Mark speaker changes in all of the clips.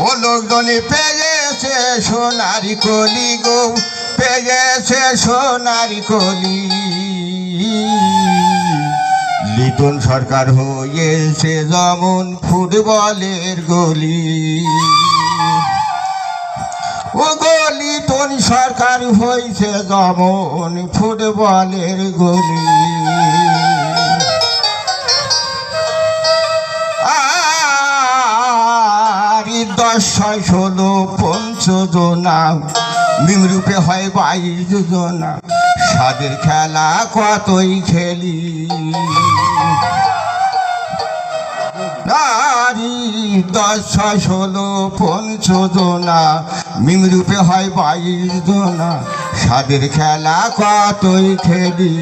Speaker 1: ও পেয়েছে সোনারি কলি গো, পেয়েছে সোনারি কলি। লিটন সরকার হয়েছে যেমন ফুটবলের গলি। ও গলি তোর সরকার হয়েছে যেমন ফুটবলের গলি। ছয় ষোলো পঞ্চজনা মিমরূপে হয় বাইশ জনা সাদের খেলা কতই খেলি? নারী দশ ষোলো পঞ্চজনা মিমরূপে হয় বাইশ জনা সাদের খেলা কতই খেলি?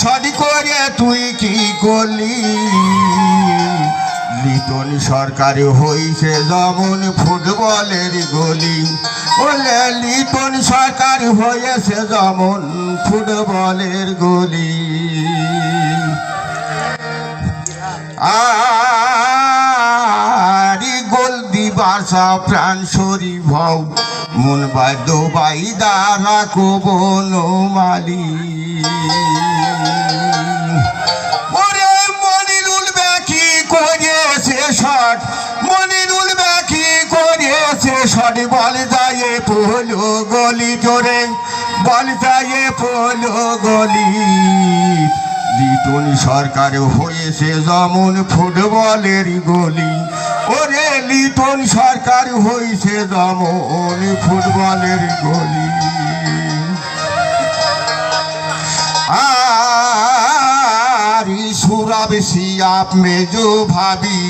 Speaker 1: সরি করে তুই কি করলি? লিটন সরকার হইছে যেমন ফুটবলের গলি। বলে লিটন সরকার হয়েছে যেমন ফুটবলের গলি। আরি গোল দিবাসা প্রাণ শরী ভৌ মন বাদ্য বাই দ্বারা কোবন মালি। ওরে মনিরুল ব্যাকি করেছে শট মনিরুল ব্যাকি করেছে শট বল যায় পোলো গলি জোরে, বল যায় পোলো গলি। লিটন সরকার হয়েছে যেমন ফুটবলের গলি। ওরে লিটন সরকার হয়েছে যেমন ফুটবলের গলি। আরি সুরাব সিয়াপ মেজো ভাবি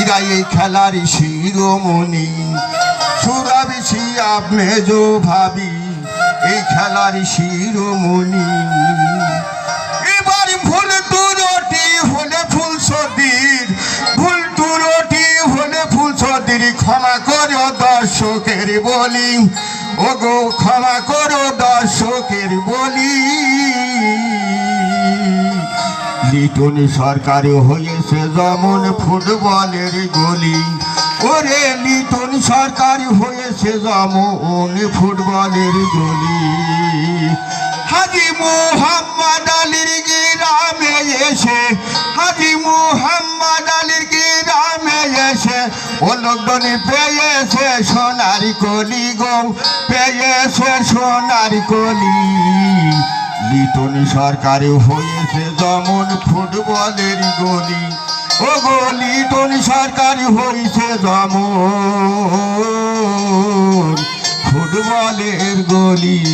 Speaker 1: ইরা এই খেলার শিরোমণি। সুরাব সিয়াপ মেজো ভাবি, এই খেলার শিরোমণি। ক্ষমা করো দর্শকের বলি। ও গো ক্ষমা করো দর্শকের বলি। লিটন সরকার হয়েছে যেমন ফুটবলের গলি। ওরে, লিটন সরকার হয়েছে যেমন ফুটবলের গলি। হাজি মোহাম্মদ আলীর লোকজন পেয়েছে সোনারি কলি গো পেয়েছে সোনারি কলি। লিটন সরকার হয়েছে যেমন ফুটবলের গলি। ও গো লিটন সরকার হয়েছে যেমন ফুটবলের গলি।